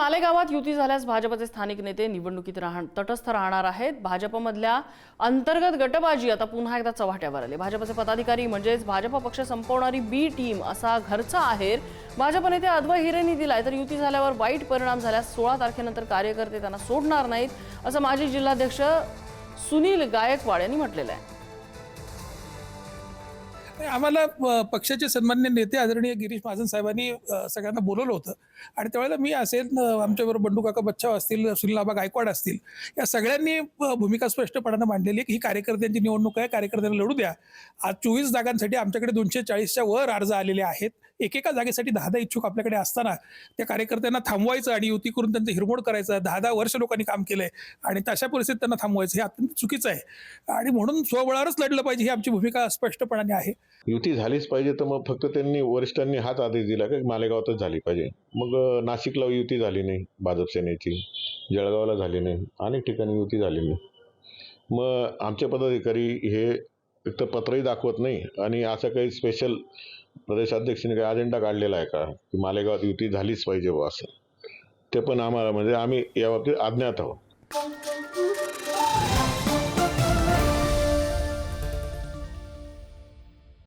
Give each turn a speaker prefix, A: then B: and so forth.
A: मालेगावात युती झाल्यास भाजपचे स्थानिक नेते निवडणुकीत राहण तटस्थ राहणार आहेत. भाजपमधल्या अंतर्गत गटबाजी आता पुन्हा एकदा चव्हाट्यावर आली. भाजपचे पदाधिकारी म्हणजेच भाजप पक्ष संपवणारी बी टीम असा घरचा आहेर. भाजप नेते अद्वै हिरेनी दिलाय. तर युती झाल्यावर वाईट परिणाम झाल्यास सोळा तारखेनंतर कार्यकर्ते त्यांना सोडणार नाहीत असं माजी जिल्हाध्यक्ष सुनील गायकवाड यांनी म्हटलेलं आहे.
B: आम्हाला पक्षाचे सन्मान्य नेते आदरणीय गिरीश महाजन साहेबांनी सगळ्यांना बोलवलं होतं. आणि त्यावेळेला मी असेल आमच्याबरोबर बंडू काका बच्चाव असतील सुनीलाबा गायकवाड असतील या सगळ्यांनी भूमिका स्पष्टपणानं मांडलेली की ही कार्यकर्त्यांची निवडणूक आहे कार्यकर्त्यांना लढू द्या. आज चोवीस जागांसाठी आमच्याकडे दोनशे चाळीसच्या वर अर्ज आलेले आहेत. एकेका जागेसाठी दहा दहा इच्छुक आपल्याकडे असताना त्या कार्यकर्त्यांना थांबवायचं आणि युती करून त्यांचं हिरमोड करायचं दहा दहा वर्ष लोकांनी काम केलंय आणि तशा परिस्थितीत त्यांना थांबवायचं हे अत्यंत चुकीचं आहे. आणि म्हणून स्वबळावरच लढलं पाहिजे ही आमची भूमिका स्पष्टपणाने आहे.
C: युती झालीच पाहिजे तर मग फक्त त्यांनी वरिष्ठांनी हाच आदेश दिला की मालेगावातच झाली पाहिजे. मग नाशिकला युती झाली नाही भाजप सेनेची. जळगावला झाली नाही. अनेक ठिकाणी युती झाली नाही. मग आमचे पदाधिकारी हे एक तर पत्रही दाखवत नाही आणि असं काही स्पेशल प्रदेशाध्यक्षांनी काही अजेंडा काढलेला आहे का? की मालेगावात युती झालीच पाहिजे बुवा असं. ते पण आम्हाला म्हणजे आम्ही याबाबतीत अज्ञात आहोत.